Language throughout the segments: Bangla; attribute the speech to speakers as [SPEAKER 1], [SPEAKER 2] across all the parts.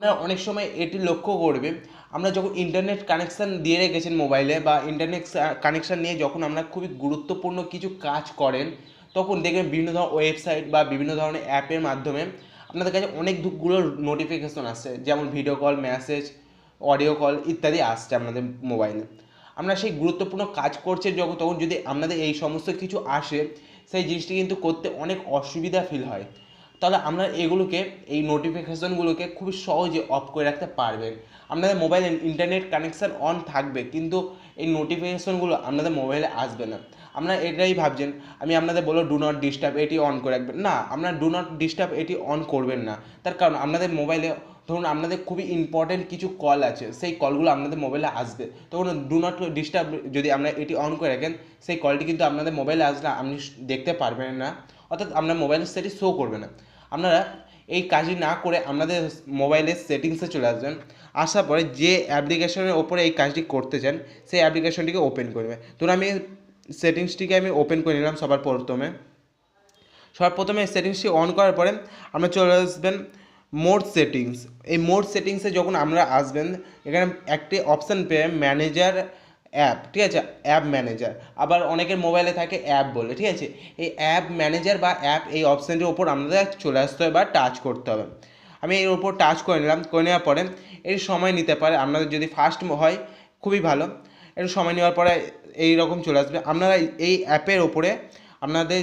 [SPEAKER 1] আপনারা অনেক সময় এটি লক্ষ্য করবে। আমরা যখন ইন্টারনেট কানেকশান দিয়ে রেখেছেন মোবাইলে বা ইন্টারনেট কানেকশান নিয়ে যখন আমরা খুবই গুরুত্বপূর্ণ কিছু কাজ করেন, তখন দেখবেন বিভিন্ন ধরনের ওয়েবসাইট বা বিভিন্ন ধরনের অ্যাপের মাধ্যমে আপনাদের কাছে অনেক অনেকগুলো নোটিফিকেশন আসছে যেমন video call message audio call ইত্যাদি আসছে আপনাদের মোবাইলে আমরা সেই গুরুত্বপূর্ণ কাজ করছে যখন, তখন যদি আপনাদের এই সমস্ত কিছু আসে, সেই জিনিসটি কিন্তু করতে অনেক অসুবিধা ফিল হয়। তাহলে আমরা এগুলোকে, এই নোটিফিকেশনগুলোকে খুবই সহজে অফ করে রাখতে পারবেন। আপনাদের মোবাইলে ইন্টারনেট কানেকশান অন থাকবে, কিন্তু এই নোটিফিকেশনগুলো আপনাদের মোবাইলে আসবে না। আপনারা এটাই ভাবছেন, আমি আপনাদের বলব ডু নট ডিস্টার্ব এটি অন করে রাখবেন। না, আপনারা ডু নট ডিস্টার্ব এটি অন করবেন না। তার কারণ, আপনাদের মোবাইলে ধরুন আপনাদের খুবই ইম্পর্টেন্ট কিছু কল আছে, সেই কলগুলো আপনাদের মোবাইলে আসবে। তখন ডু নট ডিস্টার্ব যদি আপনারা এটি অন করে রাখেন, সেই কলটি কিন্তু আপনাদের মোবাইলে আসলে আপনি দেখতে পারবেন না, অর্থাৎ আপনার মোবাইলে সেটি শো করবে না। আপনারা এই কাজটি না করে আপনাদের মোবাইলের সেটিংসে চলে আসবেন। আসার পরে যে অ্যাপ্লিকেশনের ওপরে এই কাজটি করতে চান, সেই অ্যাপ্লিকেশনটিকে ওপেন করবে। ধরুন আমি সেটিংসটিকে আমি ওপেন করে নিলাম সবার প্রথমে। সবার প্রথমে সেটিংসটি অন করার পরে আমরা চলে আসবেন মোড সেটিংস। এই মোড সেটিংসে যখন আমরা আসবেন, এখানে একটি অপশান পেয়ে ম্যানেজার অ্যাপ ঠিক আছে? অ্যাপ ম্যানেজার আবার অনেকের মোবাইলে থাকে অ্যাপ বলে, ঠিক আছে? এই অ্যাপ ম্যানেজার বা অ্যাপ এই অপশানটির ওপর আমাদের চলে আসতে হবে বা টাচ করতে হবে। আমি এর ওপর টাচ করে নিলাম, করে নেওয়ার পরে এর সময় নিতে পারে, আপনাদের যদি ফার্স্ট হয়, খুবই ভালো। এর সময় নেওয়ার পরে এই রকম চলে আসবে। আপনারা এই অ্যাপের ওপরে আপনাদের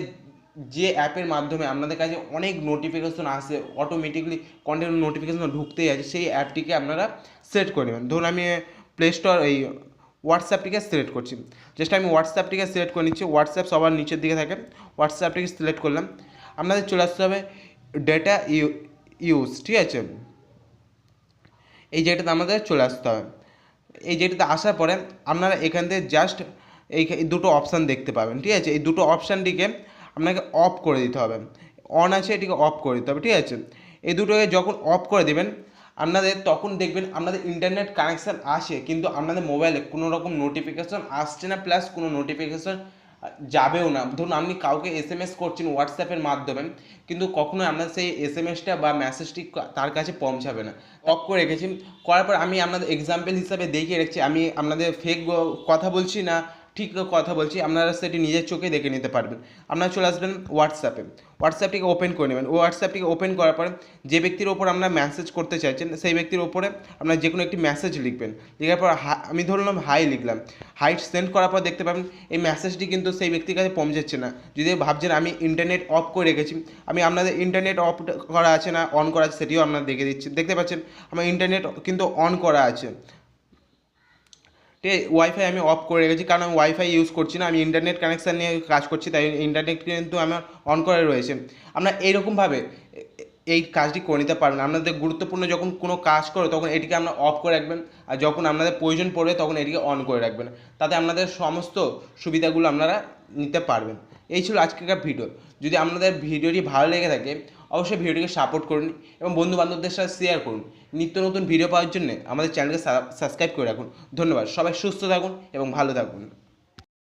[SPEAKER 1] যে অ্যাপের মাধ্যমে আপনাদের কাছে অনেক নোটিফিকেশন আসে অটোমেটিকলি কন্টিনিউ নোটিফিকেশন ঢুকতেই আছে, সেই অ্যাপটিকে আপনারা সেট করে নেবেন। ধরুন আমি প্লে স্টোর এই হোয়াটসঅ্যাপটিকে সিলেক্ট করছি। জাস্ট আমি হোয়াটসঅ্যাপটিকে সিলেক্ট করে নিচ্ছি, হোয়াটসঅ্যাপ সবার নিচের দিকে থাকে, হোয়াটসঅ্যাপটিকে সিলেক্ট করলাম। আপনাদের চলে আসতে হবে ডেটা ইউ ইউজ ঠিক আছে? এই জায়গাটাতে আমাদের চলে আসতে হবে। এই জায়গাটাতে আসার পরে আপনারা এখান থেকে জাস্ট এই দুটো অপশান দেখতে পাবেন, ঠিক আছে? এই দুটো অপশানটিকে আপনাকে অফ করে দিতে হবে। অন আছে এটিকে অফ করে দিতে হবে, ঠিক আছে? এই দুটোকে যখন অফ করে দেবেন আপনাদের তখন দেখবেন আপনাদের ইন্টারনেট কানেকশান আসে, কিন্তু আপনাদের মোবাইলে কোনো রকম নোটিফিকেশন আসছে না প্লাস কোনো নোটিফিকেশন যাবেও না। ধরুন আপনি কাউকে এস এম এস করছেন হোয়াটসঅ্যাপের মাধ্যমে, কিন্তু কখনোই আপনার সেই এস এম এসটা বা মেসেজটি তার কাছে পৌঁছাবে না। অফ করে রেখেছি করার পর আমি আপনাদের এক্সাম্পল হিসাবে দেখিয়ে রেখেছি। আমি আপনাদের ফেক কথা বলছি না ঠিক কথা বলছি, আপনারা সেটি নিজের চোখে দেখে নিতে পারবেন। আপনারা চলে আসবেন হোয়াটসঅ্যাপে হোয়াটসঅ্যাপটিকে ওপেন করে নেবেন। হোয়াটসঅ্যাপটিকে ওপেন করার পরে যে ব্যক্তির ওপর আপনারা মেসেজ করতে চাইছেন, সেই ব্যক্তির ওপরে আপনারা যে কোনো একটি মেসেজ লিখবেন। লেখার পর আমি ধরলাম হাই লিখলাম। হাই সেন্ড করার পর দেখতে পাবেন, এই মেসেজটি কিন্তু সেই ব্যক্তির কাছে পৌঁছাচ্ছে না। যদি ভাবছেন আমি ইন্টারনেট অফ করে রেখেছি, আমি আপনাদের ইন্টারনেট অফ করা আছে না অন করা আছে, সেটিও আপনারা দেখে দিচ্ছি দেখতে পাচ্ছেন, আমার ইন্টারনেট কিন্তু অন করা আছে। ঠিক আছে ওয়াইফাই আমি অফ করে রেখেছি, কারণ আমি ওয়াইফাই ইউজ করছি না, আমি ইন্টারনেট কানেকশান নিয়ে কাজ করছি, তাই ইন্টারনেট কিন্তু আমার অন করে রয়েছে। আপনার এইরকমভাবে এই কাজটি করে নিতে পারবেন আপনাদের গুরুত্বপূর্ণ যখন কোনো কাজ করে, তখন এটিকে আপনার অফ করে রাখবেন, আর যখন আপনাদের প্রয়োজন পড়বে, তখন এটিকে অন করে রাখবেন। তাতে আপনাদের সমস্ত সুবিধাগুলো আপনারা নিতে পারবেন। এই ছিল আজকের ভিডিও। যদি আপনাদের ভিডিওটি ভালো লেগে থাকে অবশ্যই ভিডিওটিকে সাপোর্ট করুন এবং বন্ধু বান্ধবদের সাথে শেয়ার করুন। নিত্য নতুন ভিডিও পাওয়ার জন্য আমাদের চ্যানেলকে সাবস্ক্রাইব করে রাখুন। ধন্যবাদ। সবাই সুস্থ থাকুন এবং ভালো থাকুন।